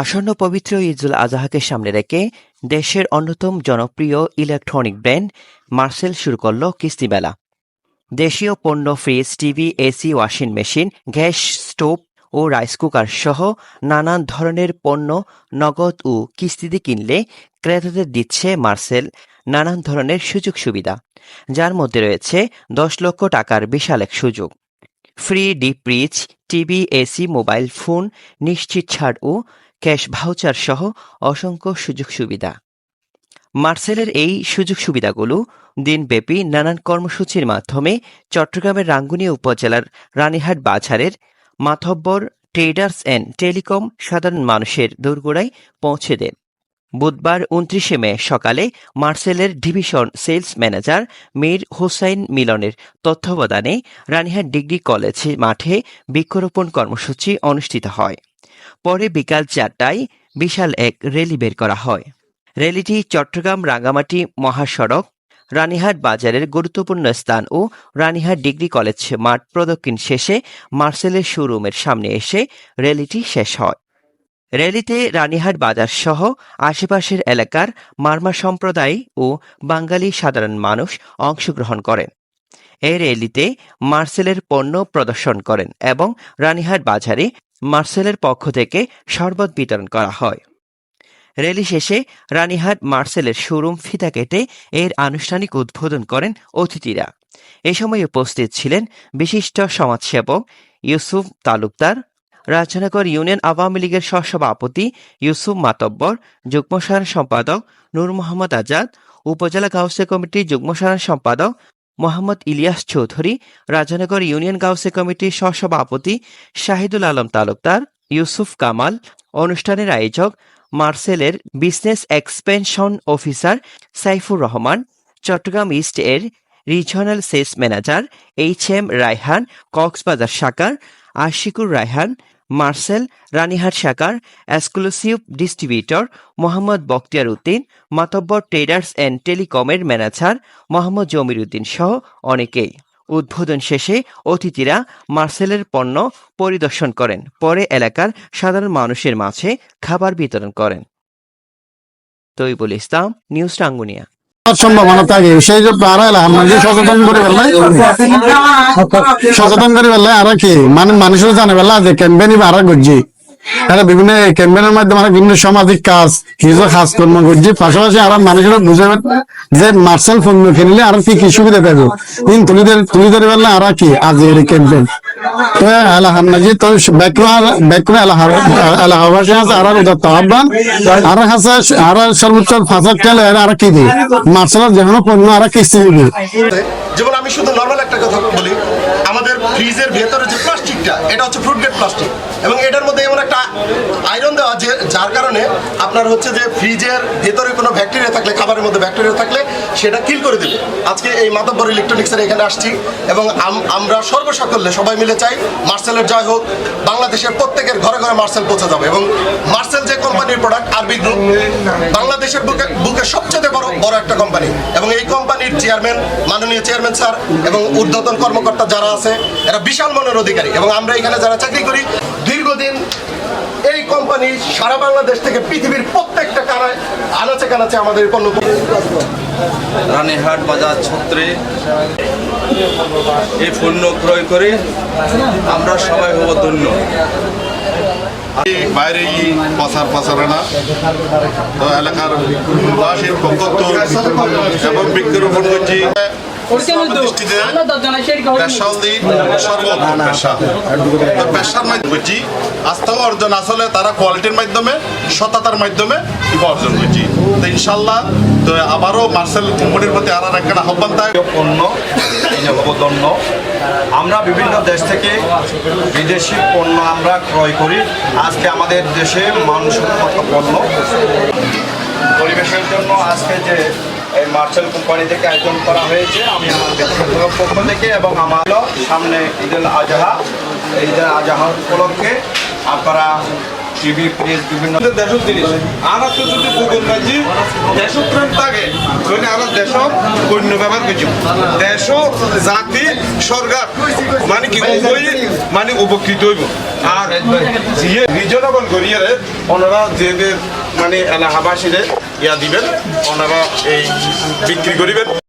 আসন্ন পবিত্র ঈদুল আজহাকে সামনে রেখে দেশের অন্যতম জনপ্রিয় ইলেকট্রনিক ব্র্যান্ড মার্সেল শুরু করল কিস্তি মেলা। দেশীয় পণ্য, fridge, TV, AC, washing machine, gas stove ও রাইস কুকার সহ নানান ধরনের পণ্য নগদ ও কিস্তিতে কিনলে ক্রেতাদের দিচ্ছে মার্সেল নানান ধরনের সুযোগ সুবিধা, যার মধ্যে রয়েছে দশ লক্ষ টাকার বিশাল এক সুযোগ। Free deep TV, AC, mobile phone, নিশ্চিত ছাড় ও ক্যাশ ভাউচার সহ অসংখ্য সুযোগ সুবিধা। মার্সেলের এই সুযোগ সুবিধাগুলো দিনব্যাপী নানান কর্মসূচির মাধ্যমে চট্টগ্রামের রাঙ্গুনিয়া উপজেলার রানীহাট বাজারের মাথব্বর ট্রেডার্স অ্যান্ড টেলিকম সাধারণ মানুষের দোরগোড়ায় পৌঁছে দেন। বুধবার উনত্রিশে মে সকালে মার্সেলের division sales manager Mir Hossain মিলনের তত্ত্বাবধানে রানীহাট ডিগ্রি কলেজ মাঠে বৃক্ষরোপণ কর্মসূচি অনুষ্ঠিত হয়। পরে বিকাল চারটায় বিশাল এক র্যালি বের করা হয়। র্যালিটি চট্টগ্রাম রাঙ্গামাটি মহাসড়ক, রানীহাট বাজারের গুরুত্বপূর্ণ স্থান ও রানীহাট ডিগ্রি কলেজ মাঠ প্রদক্ষিণ শেষে মার্সেলের শোরুমের সামনে এসে র্যালিটি শেষ হয়। র্যালিতে রানীহাট বাজার সহ আশেপাশের এলাকার মার্মা সম্প্রদায় ও বাঙালি সাধারণ মানুষ অংশগ্রহণ করেন। এই র্যালিতে মার্সেলের পণ্য প্রদর্শন করেন এবং রানীহাট বাজারে মার্সেলের পক্ষ থেকে শরবত বিতরণ করা হয়। র্যালি শেষে রানীহাট মার্সেলের শোরুম ফিতা কেটে এর আনুষ্ঠানিক উদ্বোধন করেন অতিথিরা। এ সময় উপস্থিত ছিলেন বিশিষ্ট সমাজসেবক ইউসুফ তালুকদার, রাজনগর ইউনিয়ন আওয়ামী লীগের সহসভাপতি ইউসুফ মাতব্বর, যুগ্ম সাধারণ সম্পাদক নূর মোহাম্মদ আজাদ, উপজেলা গাউসে কমিটির যুগ্ম সাধারণ সম্পাদক মোহাম্মদ ইলিয়াস চৌধুরী, রাজনগর ইউনিয়ন গাউসে কমিটির সহসভাপতি শাহিদুল আলম তালুকদার, ইউসুফ কামাল, অনুষ্ঠানের আয়োজক মার্সেলের business expansion officer Saifur Rahman, Chattogram east এর regional sales manager H M Raihan, Cox's Bazar শাখার আশিকুর রায়হান মার্সেল, রানীহাট শাখার, exclusive distributor, Mohammad Bakhtiar Uddin, Matabbar traders and টেলিকমের manager, Mohammad জমির উদ্দিন সহ অনেকেই। উদ্বোধন শেষে অতিথিরা মার্সেলের পণ্য পরিদর্শন করেন। পরে এলাকার সাধারণ মানুষের মাঝে খাবার বিতরণ করেন। তৈবুল ইসলাম, নিউজ টাঙ্গুনিয়া। মানুষ সচেতন করে বেলা আরা কি। মানে মানুষের জানে বেলা যে ক্যাম্পেইন আরা করছি বিভিন্ন ক্যাম্পেইনের মাধ্যমে বিভিন্ন সামাজিক কাজ কিছু কাজ কর্ম করছি পাশাপাশি আর যে মার্শাল পণ্য কিনলে আর কি কি সুবিধা পাবো। দিন তুলি ধরে তুলি ধরে ফেললে আর কি আজ এর আর সর্বোচ্চ আর কি আমি শুধু নর্মাল একটা কথা বলি। আমাদের ফ্রিজের ভেতরে যে প্লাস্টিকটা এটা হচ্ছে ফ্রুট প্লাস্টিক এবং এটার মধ্যে এমন একটা আয়রন দেওয়া যে যার কারণে আপনার হচ্ছে যে ফ্রিজের ভেতরে কোনো ব্যাকটেরিয়া থাকলে, খাবারের মধ্যে ব্যাকটেরিয়া থাকলে সেটা কিল করে দিবে। আজকে এই মাতব্বর ইলেকট্রনিক্সের এখানে আসছি এবং আমরা সর্বসাকল্যে সবাই মিলে চাই, মার্সেলের জয় হোক, বাংলাদেশের প্রত্যেকের ঘরে ঘরে মার্সেল পৌঁছে যাবে এবং মার্সেল যে কোম্পানির প্রোডাক্ট আরবি গ্রুপ বাংলাদেশের বুকে বুকে সবচেয়ে বড় বড় একটা কোম্পানি এবং এই কোম্পানির চেয়ারম্যান মাননীয় চেয়ারম্যান স্যার এবং ঊর্ধ্বতন কর্মকর্তা যারা আছে, এরা বিশাল মনের অধিকারী। এবং আমরা এখানে যারা চাকরি করি দীর্ঘদিন এই কোম্পানি সারা বাংলাদেশ থেকে পৃথিবীর প্রত্যেকটা কানায় আনাচে কানাচে আমাদের পণ্য রানীহাট বাজার ছত্রে এই পণ্য ক্রয় করে আমরা সবাই হব ধন্য। বাইরে প্রচার প্রচারণা তো এলাকার বাসীর পক্ষত্ব এবং বৃক্ষরোপণ করছি পেশার মাধ্যমে আস্থা অর্জন আসলে তারা কোয়ালিটির মাধ্যমে সততার মাধ্যমে অর্জন করছি তো ইনশাল্লাহ তো আবারও মার্শাল কোম্পানির প্রতি আর একটা আহ্বান থাকে পণ্য আমরা বিভিন্ন দেশ থেকে বিদেশি পণ্য আমরা ক্রয় করি আজকে আমাদের দেশে মানসম্মত পণ্য পরিবেশের জন্য আজকে যে মার্শাল কোম্পানি থেকে আয়োজন করা হয়েছে। আমি আমার পক্ষ থেকে এবং আমার সামনে ঈদুল আজহা। ঈদুল আজহা উপলক্ষে আপনারা টিভি ফ্রিজ বিভিন্ন দেশক জিনিস। আর তো যদি গুগল মাঝি দেশক প্রেম থাকে। তাহলে আমরা দেশক পণ্য ব্যবহার করছি দেশ জাতি, সরকার মানে কি উভয় মানে উপকৃত হইব। আর যে রিজনেবল করিয়ে ওনারা যে মানে এলাকাবাসীদের ইয়া দিবেন ওনারা এই বিক্রি করিবেন।